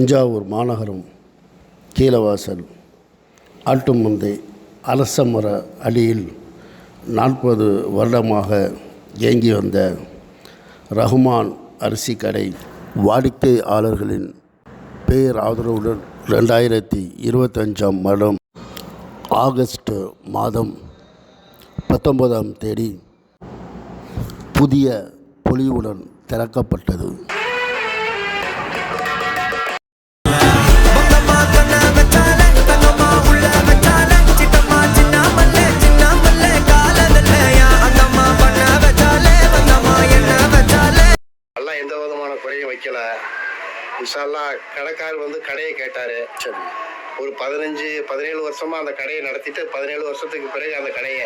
தஞ்சாவூர் மாநகரம் கீழவாசல் ஆட்டுமந்தை அரசமர அடியில் நாற்பது வருடமாக இயங்கி வந்த ரஹ்மான் அரிசி கடை வாடிக்கையாளர்களின் பேராதரவுடன் ரெண்டாயிரத்தி இருபத்தஞ்சாம் வருடம் ஆகஸ்ட் மாதம் பத்தொன்பதாம் தேதி புதிய பொலிவுடன் திறக்கப்பட்டது. எந்த விதமான குறையும் வைக்கல. இன்ஷால்லா கடைக்காரர் வந்து கடையை கேட்டாரு. சரி. ஒரு பதினஞ்சு பதினேழு வருஷமா அந்த கடையை நடத்திட்டு பதினேழு வருஷத்துக்கு பிறகு அந்த கடையை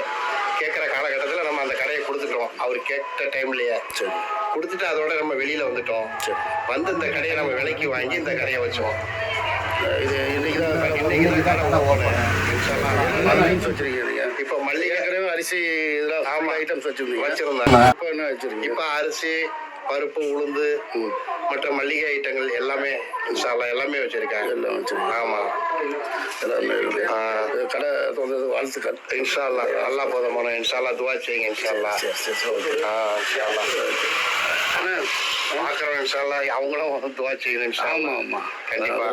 கேட்குற காலகட்டத்தில் நம்ம அந்த கடையை கொடுத்துட்டோம் அவர் கேட்ட டைம்லயே. சரி. கொடுத்துட்டு அதோட நம்ம வெளியில வந்துட்டோம். சரி. வந்து இந்த கடையை நம்ம விலைக்கு வாங்கி இந்த கடையை வச்சோம். இது இன்னைக்கு தான் தான் இப்போ மல்லிகை ஏற்கனவே அரிசி இதெல்லாம் ஆமா. ஐட்டம்ஸ் வச்சிருந்தீங்க. வச்சிருந்தாங்க இப்போ என்ன வச்சிருக்கீங்க? இப்போ அரிசி பருப்பு உளுந்து மற்ற மல்லிகை ஐட்டங்கள் எல்லாமே இன்ஷால்லா எல்லாமே வச்சிருக்காங்க. எல்லாம் வச்சிருக்கீங்க. ஆமா. எல்லாமே கடை திறந்தது வாழ்த்துக்கள். இன்ஷால்லா அல்லா போதுமான இன்ஷால்லா துவா செய்யுங்க இன்ஷால்லா ஆ, இன்ஷால்லா அண்ணா பார்க்குறோம் இன்ஷால்லா அவங்களும் துவா செய்யணும் ஆமாம் ஆமாம் கண்டிப்பா.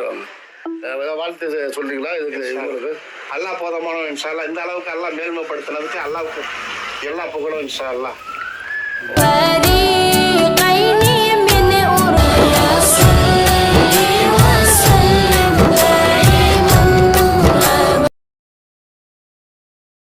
கண்டிப்பாக வாழ்த்து சொல்றீங்களா? இதுக்கு உங்களுக்கு அல்லா போதமான இன்ஷால்லா இந்த அளவுக்கு எல்லாம் மேல்மைப்படுத்தினதுக்கு அல்லாவுக்கு எல்லா புகழும் பரி